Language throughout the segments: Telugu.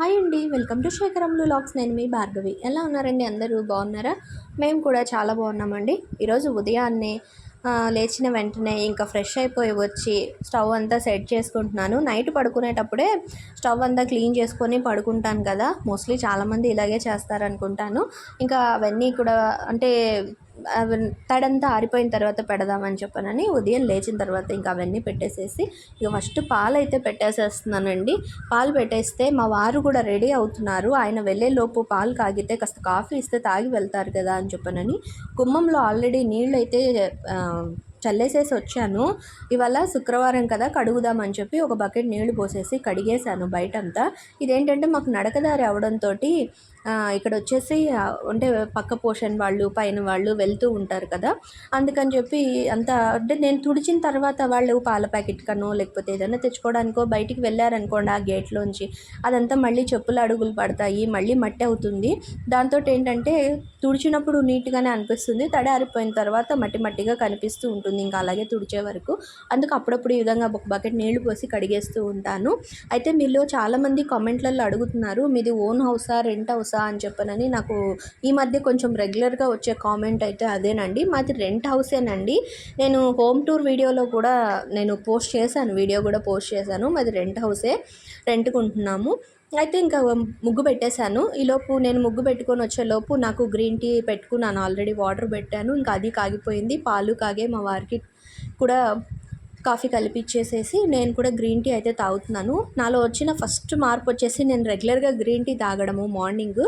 హాయ్ అండి వెల్కమ్ టు శేఖరంలు లాక్స్. నేను మీ భార్గవి. ఎలా ఉన్నారండి అందరూ? బాగున్నారా? మేము కూడా చాలా బాగున్నామండి. ఈరోజు ఉదయాన్నే లేచిన వెంటనే ఇంకా ఫ్రెష్ అయిపోయి వచ్చి స్టవ్ అంతా సెట్ చేసుకుంటున్నాను. నైట్ పడుకునేటప్పుడే స్టవ్ అంతా క్లీన్ చేసుకొని పడుకుంటాను కదా. మోస్ట్లీ చాలామంది ఇలాగే చేస్తారనుకుంటాను. ఇంకా అవన్నీ కూడా అంటే తడంతా ఆరిపోయిన తర్వాత పెడదామని చెప్పనని ఉదయం లేచిన తర్వాత ఇంకా అవన్నీ పెట్టేసేసి ఇక ఫస్ట్ పాలు అయితే పెట్టేసేస్తున్నానండి. పాలు పెట్టేస్తే మా వారు కూడా రెడీ అవుతున్నారు. ఆయన వెళ్ళేలోపు పాలు కాగితే కాస్త కాఫీ ఇస్తే తాగి వెళ్తారు కదా అని చెప్పనని గుమ్మంలో ఆల్రెడీ నీళ్ళు అయితే చల్లేసేసి వచ్చాను. ఇవాళ శుక్రవారం కదా కడుగుదామని చెప్పి ఒక బకెట్ నీళ్ళు పోసేసి కడిగేశాను బయటంతా. ఇదేంటంటే మాకు నడకదారి అవడంతో ఇక్కడ వచ్చేసి అంటే పక్క పోషన్ వాళ్ళు పైన వాళ్ళు వెళ్తూ ఉంటారు కదా. అందుకని చెప్పి అంత అంటే నేను తుడిచిన తర్వాత వాళ్ళు పాల ప్యాకెట్ కనో లేకపోతే ఏదైనా తెచ్చుకోవడానికో బయటికి వెళ్ళారనుకోండి ఆ గేట్లోంచి అదంతా మళ్ళీ చెప్పుల అడుగులు పడతాయి మళ్ళీ మట్టి అవుతుంది. దాంతో ఏంటంటే తుడిచినప్పుడు నీట్గానే అనిపిస్తుంది తడి ఆరిపోయిన తర్వాత మట్టి మట్టిగా కనిపిస్తూ ఉంటుంది ఇంకా అలాగే తుడిచే వరకు. అందుకు అప్పుడప్పుడు ఈ విధంగా ఒక బకెట్ నీళ్ళు పోసి కడిగేస్తూ ఉంటాను. అయితే మీలో చాలామంది కామెంట్లలో అడుగుతున్నారు మీది ఓన్ హౌసా రెంట్ హౌస్? అని చెప్పనని నాకు ఈ మధ్య కొంచెం రెగ్యులర్గా వచ్చే కామెంట్ అయితే అదేనండి. మాది రెంట్ హౌసేనండి. నేను హోమ్ టూర్ వీడియోలో కూడా నేను పోస్ట్ చేశాను వీడియో కూడా పోస్ట్ చేశాను. మాది రెంట్ హౌసే రెంట్కి ఉంటున్నాము అయితే ఇంకా ముగ్గు పెట్టేశాను. ఈలోపు నేను ముగ్గు పెట్టుకొని వచ్చేలోపు నాకు గ్రీన్ టీ పెట్టుకున్నాను. ఆల్రెడీ వాటర్ పెట్టాను. ఇంకా అది కాగిపోయింది. పాలు కాగే మా వారికి కూడా కాఫీ కలిపిచ్చేసేసి నేను కూడా గ్రీన్ టీ అయితే తాగుతున్నాను. నాలో వచ్చిన ఫస్ట్ మార్పు వచ్చేసి నేను రెగ్యులర్గా గ్రీన్ టీ తాగడము మార్నింగ్.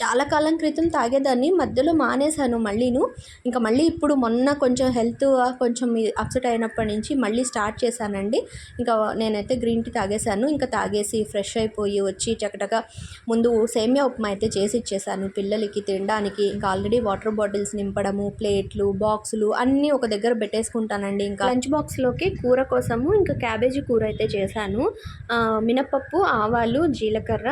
చాలా కాలం క్రితం తాగేదాన్ని మధ్యలో మానేశాను మళ్ళీను. ఇంకా మళ్ళీ ఇప్పుడు మొన్న కొంచెం హెల్త్ కొంచెం అప్సెట్ అయినప్పటి నుంచి మళ్ళీ స్టార్ట్ చేశానండి. ఇంకా నేనైతే గ్రీన్ టీ తాగేశాను. ఇంకా తాగేసి ఫ్రెష్ అయిపోయి వచ్చి చకటగా ముందు సేమియా ఉప్మా అయితే చేసి ఇచ్చేసాను పిల్లలకి తినడానికి. ఇంకా ఆల్రెడీ వాటర్ బాటిల్స్ నింపడము ప్లేట్లు బాక్సులు అన్నీ ఒక దగ్గర పెట్టేసుకుంటానండి. ఇంకా లంచ్ బాక్స్లోకి కూర కోసము ఇంకా క్యాబేజీ కూర అయితే చేశాను. మినపప్పు ఆవాలు జీలకర్ర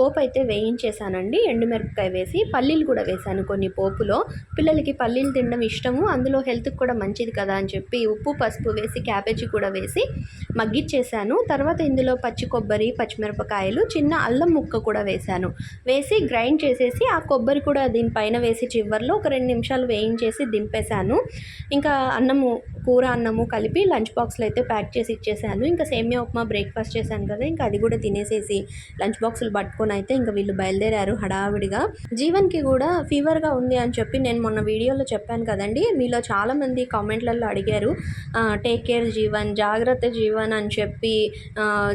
పోపు అయితే వేయించేసానండి ఎండుమిరపకాయ వేసి పల్లీలు కూడా వేసాను కొన్ని పోపులో. పిల్లలకి పల్లీలు తినడం ఇష్టము అందులో హెల్త్కి కూడా మంచిది కదా అని చెప్పి ఉప్పు పసుపు వేసి క్యాబేజీ కూడా వేసి మగ్గిచ్చేసాను తర్వాత ఇందులో పచ్చి కొబ్బరి పచ్చిమిరపకాయలు చిన్న అల్లం ముక్క కూడా వేసాను వేసి గ్రైండ్ చేసేసి ఆ కొబ్బరి కూడా దీనిపైన వేసి చివరిలో ఒక రెండు నిమిషాలు వేయించేసి దింపేశాను. ఇంకా అన్నము కూర అన్నము కలిపి లంచ్ బాక్స్లో అయితే ప్యాక్ చేసి ఇచ్చేసాను ఇంకా సేమియా ఉప్మా బ్రేక్ఫాస్ట్ చేశాను కదా ఇంకా అది కూడా తినేసేసి లంచ్ బాక్సులు పట్టుకొని అయితే ఇంకా వీళ్ళు బయలుదేరారు హడావిడిగా. జీవన్కి కూడా ఫీవర్గా ఉంది అని చెప్పి నేను మొన్న వీడియోలో చెప్పాను కదండి. మీలో చాలామంది కామెంట్లలో అడిగారు టేక్ కేర్ జీవన్ జాగ్రత్త జీవన్ అని చెప్పి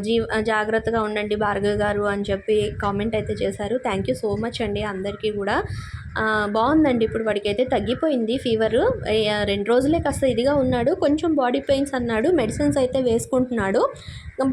జీ జాగ్రత్తగా ఉండండి భార్గవ్ గారు అని చెప్పి కామెంట్ అయితే చేశారు. థ్యాంక్ యూ సో మచ్ అండి అందరికీ కూడా. బాగుందండి. ఇప్పుడు వాడికైతే తగ్గిపోయింది ఫీవర్. రెండు రోజులే కాస్త ఇదిగా ఉన్నాడు. కొంచెం బాడీ పెయిన్స్ అన్నాడు. మెడిసిన్స్ అయితే వేసుకుంటున్నాడు.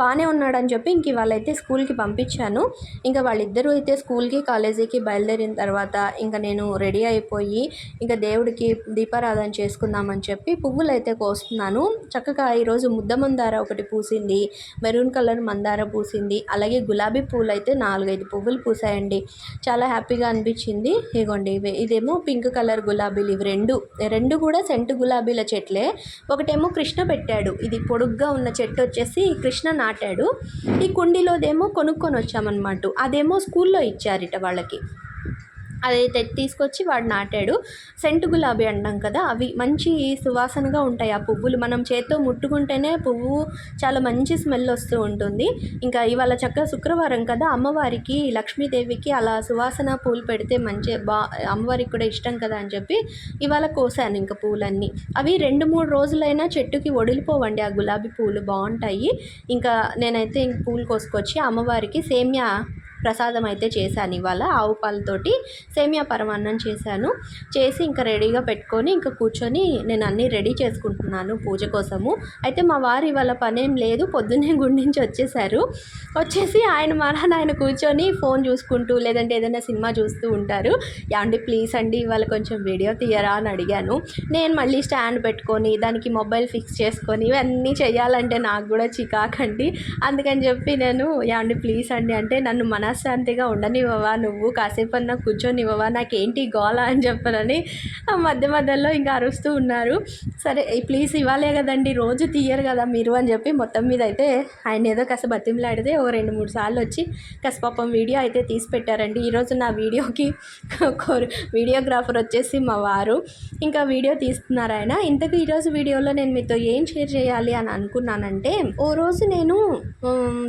బాగానే ఉన్నాడు అని చెప్పి ఇంక వాళ్ళైతే స్కూల్కి పంపించాను. ఇంకా వాళ్ళిద్దరూ అయితే స్కూల్కి కాలేజీకి బయలుదేరిన తర్వాత ఇంకా నేను రెడీ అయిపోయి ఇంకా దేవుడికి దీపారాధన చేసుకుందామని చెప్పి పువ్వులు అయితే కోస్తున్నాను. చక్కగా ఈరోజు ముద్ద మందార ఒకటి పూసింది. మెరూన్ కలర్ మందార పూసింది. అలాగే గులాబీ పూలు అయితే నాలుగైదు పువ్వులు పూసాయండి చాలా హ్యాపీగా అనిపించింది. ఇగోండి. ఇవి ఇదేమో పింక్ కలర్ గులాబీలు ఇవి రెండు రెండు కూడా సెంటు గులాబీల చెట్లే. ఒకటేమో కృష్ణ పెట్టాడు. ఇది పొడుగ్గా ఉన్న చెట్టు వచ్చేసి కృష్ణ నాటాడు. ఈ కుండీలోదేమో కొనుక్కొని వచ్చామన్నమాట. అదేమో స్కూల్లో ఇచ్చారిట వాళ్ళకి. అది తీసుకొచ్చి వాడు నాటాడు. సెంటు గులాబీ అంటాం కదా అవి మంచి సువాసనగా ఉంటాయి ఆ పువ్వులు. మనం చేత్తో ముట్టుకుంటేనే పువ్వు చాలా మంచి స్మెల్ వస్తూ ఉంటుంది. ఇంకా ఇవాళ చక్కగా శుక్రవారం కదా అమ్మవారికి లక్ష్మీదేవికి అలా సువాసన పూలు పెడితే మంచి బా అమ్మవారికి కూడా ఇష్టం కదా అని చెప్పి ఇవాళ కోసాను ఇంకా పూలన్నీ. అవి రెండు మూడు రోజులైనా చెట్టుకి ఒడిలిపోవండి ఆ గులాబీ పూలు బాగుంటాయి. ఇంకా నేనైతే ఇంక పూలు కోసుకొచ్చి అమ్మవారికి సేమ్యా ప్రసాదం అయితే చేశాను. ఇవాళ ఆవు పాలతోటి సేమియా పరమాన్నం చేశాను. చేసి ఇంకా రెడీగా పెట్టుకొని ఇంకా కూర్చొని నేను అన్నీ రెడీ చేసుకుంటున్నాను పూజ కోసము. అయితే మా వారు ఇవాళ పనేం లేదు పొద్దున్నే గుడి నుంచి వచ్చేసారు. వచ్చేసి ఆయన మరణ ఆయన కూర్చొని ఫోన్ చూసుకుంటూ లేదంటే ఏదైనా సినిమా చూస్తూ ఉంటారు. యాండి ప్లీజ్ అండి ఇవాళ కొంచెం వీడియో తీయరా అని అడిగాను. నేను మళ్ళీ స్టాండ్ పెట్టుకొని దానికి మొబైల్ ఫిక్స్ చేసుకొని ఇవన్నీ చేయాలంటే నాకు కూడా చికాకండి. అందుకని చెప్పి నేను యాండి ప్లీజ్ అండి అంటే నన్ను మన మనశ్శాంతిగా ఉండనివ్వవా? నువ్వు కాసేపు అన్నా కూర్చొనివ్వవా? నాకేంటి గోల అని చెప్పనని ఆ మధ్య మధ్యలో ఇంకా అరుస్తూ ఉన్నారు. సరే ప్లీజ్ ఇవ్వాలే కదండి రోజు తీయరు కదా మీరు అని చెప్పి మొత్తం మీద అయితే ఆయన ఏదో కాస్త బతిమలాడితే ఓ రెండు మూడు సార్లు వచ్చి కాస్త పాపం వీడియో అయితే తీసి పెట్టారండి. ఈరోజు నా వీడియోకి వీడియోగ్రాఫర్ వచ్చేసి మా వారు. ఇంకా వీడియో తీస్తున్నారు ఆయన. ఇంతకు ఈరోజు వీడియోలో నేను మీతో ఏం షేర్ చేయాలి అని అనుకున్నానంటే ఓ రోజు నేను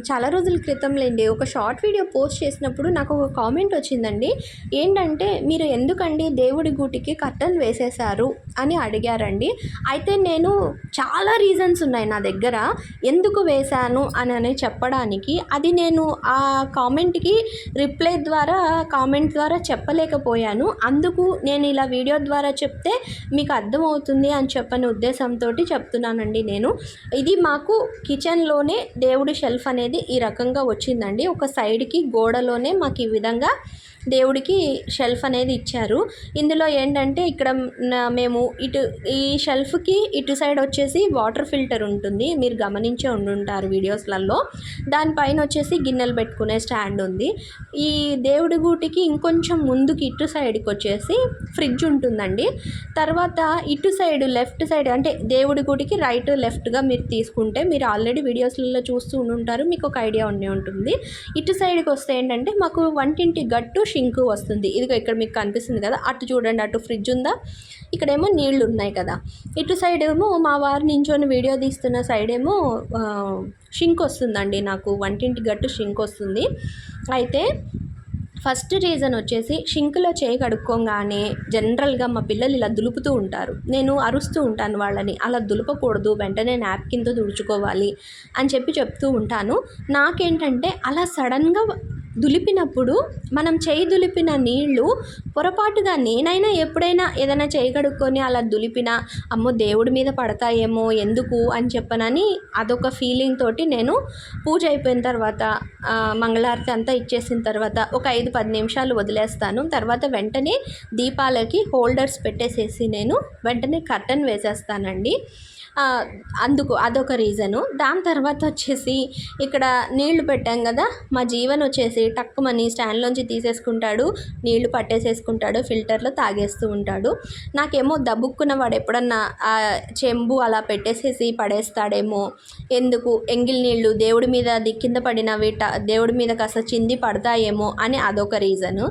చాలా రోజుల క్రితం లేండి ఒక షార్ట్ వీడియో పోస్ట్ చేసినప్పుడు నాకు ఒక కామెంట్ వచ్చిందండి. ఏంటంటే మీరు ఎందుకండి దేవుడి గూటికి కర్టన్ వేసేశారు అని అడిగారండి. అయితే నేను చాలా రీజన్స్ ఉన్నాయి నా దగ్గర. ఎందుకు వేశాను అని అని చెప్పడానికి అది నేను ఆ కామెంట్కి రిప్లై ద్వారా కామెంట్ ద్వారా చెప్పలేకపోయాను. అందుకు నేను ఇలా వీడియో ద్వారా చెప్తే మీకు అర్థమవుతుంది అని చెప్పని ఉద్దేశంతో చెప్తున్నానండి నేను. ఇది మాకు కిచెన్లోనే దేవుడి షెల్ఫ్ అనేది ఈ రకంగా వచ్చిందండి. ఒక సైడ్కి గోడలోనే మాకు ఈ విధంగా దేవుడికి షెల్ఫ్ అనేది ఇచ్చారు. ఇందులో ఏంటంటే ఇక్కడ మేము ఇటు ఈ షెల్ఫ్కి ఇటు సైడ్ వచ్చేసి వాటర్ ఫిల్టర్ ఉంటుంది. మీరు గమనించే ఉండుంటారు వీడియోస్లలో దానిపైన వచ్చేసి గిన్నెలు పెట్టుకునే స్టాండ్ ఉంది. ఈ దేవుడి గూటికి ఇంకొంచెం ముందుకి ఇటు సైడ్కి వచ్చేసి ఫ్రిడ్జ్ ఉంటుందండి. తర్వాత ఇటు సైడ్ లెఫ్ట్ సైడ్ అంటే దేవుడి గుడికి రైట్ లెఫ్ట్గా మీరు తీసుకుంటే మీరు ఆల్రెడీ వీడియోస్లలో చూస్తూ ఉంటారు మీకు ఒక ఐడియా ఉండే ఉంటుంది. ఇటు సైడ్కి వస్తే ఏంటంటే మాకు వంటింటి గట్టు షింకు వస్తుంది. ఇదిగో ఇక్కడ మీకు కనిపిస్తుంది కదా. అటు చూడండి అటు ఫ్రిడ్జ్ ఉందా? ఇక్కడేమో నీళ్ళు ఉన్నాయి కదా. ఇటు సైడ్ ఏమో మా వారు నించొని వీడియో తీస్తున్న సైడ్ ఏమో షింక్ వస్తుందండి నాకు. వంటింటి గట్టు షింక్ వస్తుంది. అయితే ఫస్ట్ రీజన్ వచ్చేసి షింక్లో చేయి కడుక్కోగానే జనరల్గా మా పిల్లలు ఇలా దులుపుతూ ఉంటారు. నేను అరుస్తూ ఉంటాను వాళ్ళని. అలా దులపకూడదు వెంటనే కింద తుడుచుకోవాలి అని చెప్పి చెప్తూ ఉంటాను. నాకేంటంటే అలా సడన్గా దులిపినప్పుడు మనం చేయి దులిపిన నీళ్ళు పొరపాటుగా నేనైనా ఎప్పుడైనా ఏదైనా చేయి కడుక్కొని అలా దులిపినా అమ్మో దేవుడి మీద పడతాయేమో ఎందుకు? అని చెప్పనని అదొక ఫీలింగ్ తోటి నేను పూజ అయిపోయిన తర్వాత మంగళారతి అంతా ఇచ్చేసిన తర్వాత ఒక ఐదు పది నిమిషాలు వదిలేస్తాను. తర్వాత వెంటనే దీపాలకి హోల్డర్స్ పెట్టేసేసి నేను వెంటనే కర్టన్ వేసేస్తానండి. అందుకు అదొక రీజను. దాని తర్వాత వచ్చేసి ఇక్కడ నీళ్ళు పెట్టాం కదా మా జీవన్ వచ్చేసి టక్కుమని స్టాండ్లోంచి తీసేసుకుంటాడు నీళ్ళు పట్టేసేసుకుంటాడు ఫిల్టర్లో తాగేస్తూ ఉంటాడు. నాకేమో దబ్బుక్కున్న వాడు ఎప్పుడన్నా చెంబు అలా పెట్టేసేసి పడేస్తాడేమో ఎందుకు ఎంగిల్ నీళ్ళు దేవుడి మీద అది కింద పడినవి ట- దేవుడి మీద కాస్త చింది పడతాయేమో అని అదొక రీజను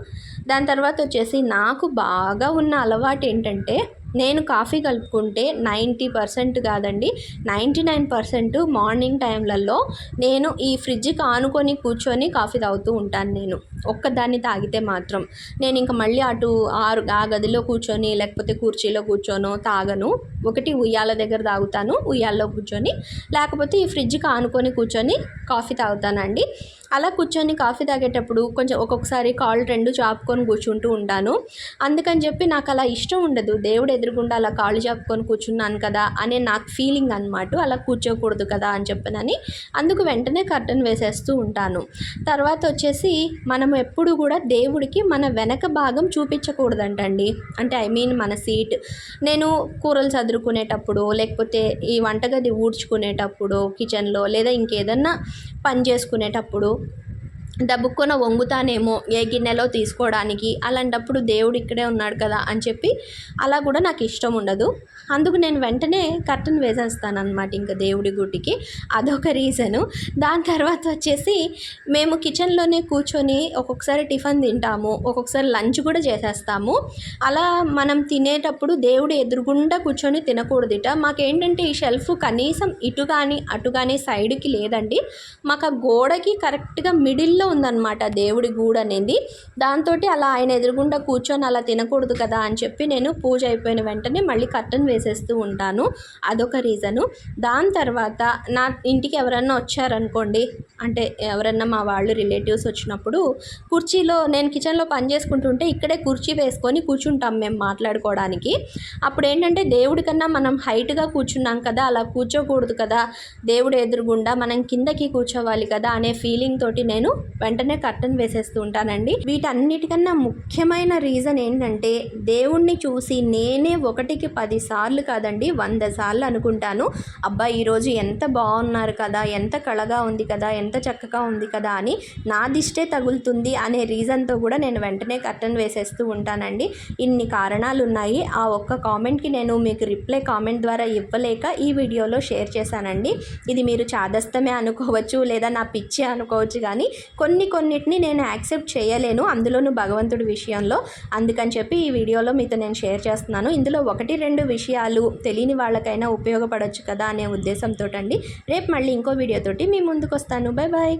దాని తర్వాత వచ్చేసి నాకు బాగా ఉన్న అలవాటు ఏంటంటే నేను కాఫీ కలుపుకుంటే నైంటీ పర్సెంట్ కాదండి నైంటీ నైన్ పర్సెంట్ మార్నింగ్ టైంలలో నేను ఈ ఫ్రిడ్జ్కి ఆనుకొని కూర్చొని కాఫీ తాగుతూ ఉంటాను నేను. ఒక్కదాన్ని తాగితే మాత్రం. నేను ఇంకా మళ్ళీ అటు ఆరు ఆ గదిలో కూర్చొని లేకపోతే కుర్చీలో కూర్చోనో తాగను. ఒకటి ఉయ్యాల దగ్గర తాగుతాను ఉయ్యాల్లో కూర్చొని. లేకపోతే ఈ ఫ్రిడ్జ్కి ఆనుకొని కూర్చొని కాఫీ తాగుతానండి. అలా కూర్చొని కాఫీ తాగేటప్పుడు కొంచెం ఒక్కొక్కసారి కాళ్ళు రెండు చాపుకొని కూర్చుంటూ ఉంటాను. అందుకని చెప్పి నాకు అలా ఇష్టం ఉండదు. దేవుడు ఎదురుగుండా అలా కాళ్ళు చాపుకొని కూర్చున్నాను కదా అనే నాకు ఫీలింగ్ అనమాట అలా కూర్చోకూడదు కదా అని చెప్పనని అందుకు వెంటనే కర్టన్ వేసేస్తూ ఉంటాను. తర్వాత వచ్చేసి మనం ఎప్పుడు కూడా దేవుడికి మన వెనక భాగం చూపించకూడదంటండి. అంటే ఐ మీన్ మన సీట్ నేను కూరలు చదువుకునేటప్పుడు లేకపోతే ఈ వంటగది ఊడ్చుకునేటప్పుడు కిచెన్లో లేదా ఇంకేదన్నా పని చేసుకునేటప్పుడు డబ్బుకొన వంగుతానేమో ఏ గిన్నెలో తీసుకోవడానికి? అలాంటప్పుడు దేవుడు ఇక్కడే ఉన్నాడు కదా అని చెప్పి అలా కూడా నాకు ఇష్టం ఉండదు. అందుకు నేను వెంటనే కర్టన్ వేసేస్తాను అనమాట ఇంకా దేవుడి గుడికి. అదొక రీజను. దాని తర్వాత వచ్చేసి మేము కిచెన్లోనే కూర్చొని ఒక్కొక్కసారి టిఫిన్ తింటాము ఒక్కొక్కసారి లంచ్ కూడా చేసేస్తాము. అలా మనం తినేటప్పుడు దేవుడు ఎదురుగుండా కూర్చొని తినకూడదుట. మాకేంటంటే ఈ షెల్ఫ్ కనీసం ఇటు కానీ అటు కానీ సైడ్కి లేదండి. మాకు ఆ గోడకి కరెక్ట్గా మిడిల్లో ఉందన్నమాట దేవుడి గూడు అనేది. దాంతో అలా ఆయన ఎదురుగుండా కూర్చొని అలా తినకూడదు కదా అని చెప్పి నేను పూజ అయిపోయిన వెంటనే మళ్ళీ కర్టన్ వేసేస్తూ ఉంటాను. అదొక రీజను. దాని తర్వాత నా ఇంటికి ఎవరన్నా వచ్చారనుకోండి అంటే ఎవరన్నా మా వాళ్ళు రిలేటివ్స్ వచ్చినప్పుడు కుర్చీలో నేను కిచెన్లో పని చేసుకుంటుంటే ఇక్కడే కుర్చీ వేసుకొని కూర్చుంటాం మేము మాట్లాడుకోవడానికి. అప్పుడు ఏంటంటే దేవుడి కన్నా మనం హైట్గా కూర్చున్నాం కదా అలా కూర్చోకూడదు కదా. దేవుడు ఎదురుగుండా మనం కిందకి కూర్చోవాలి కదా అనే ఫీలింగ్ తోటి నేను వెంటనే కర్టన్ వేసేస్తూ ఉంటానండి. వీటన్నిటికన్నా ముఖ్యమైన రీజన్ ఏంటంటే దేవుణ్ణి చూసి నేనే ఒకటికి పది సార్లు కాదండి వంద సార్లు అనుకుంటాను. అబ్బా ఈరోజు ఎంత బాగున్నారు కదా ఎంత కళగా ఉంది కదా ఎంత చక్కగా ఉంది కదా అని నా దిష్టే తగులుతుంది అనే రీజన్తో కూడా నేను వెంటనే కర్టన్ వేసేస్తూ ఉంటానండి. ఇన్ని కారణాలు ఉన్నాయి ఆ ఒక్క కామెంట్కి నేను మీకు రిప్లై కామెంట్ ద్వారా ఇవ్వలేక ఈ వీడియోలో షేర్ చేశానండి. ఇది మీరు చాదస్తమే అనుకోవచ్చు లేదా నా పిచ్చే అనుకోవచ్చు కానీ కొన్ని కొన్ని కొన్నిటిని నేను యాక్సెప్ట్ చేయలేను అందులోనూ భగవంతుడి విషయంలో. అందుకని చెప్పి ఈ వీడియోలో మీతో నేను షేర్ చేస్తున్నాను. ఇందులో ఒకటి రెండు విషయాలు తెలియని వాళ్ళకైనా ఉపయోగపడవచ్చు కదా అనే ఉద్దేశంతో అండి రేపు మళ్ళీ ఇంకో వీడియోతోటి మీ ముందుకు వస్తాను బాయ్ బాయ్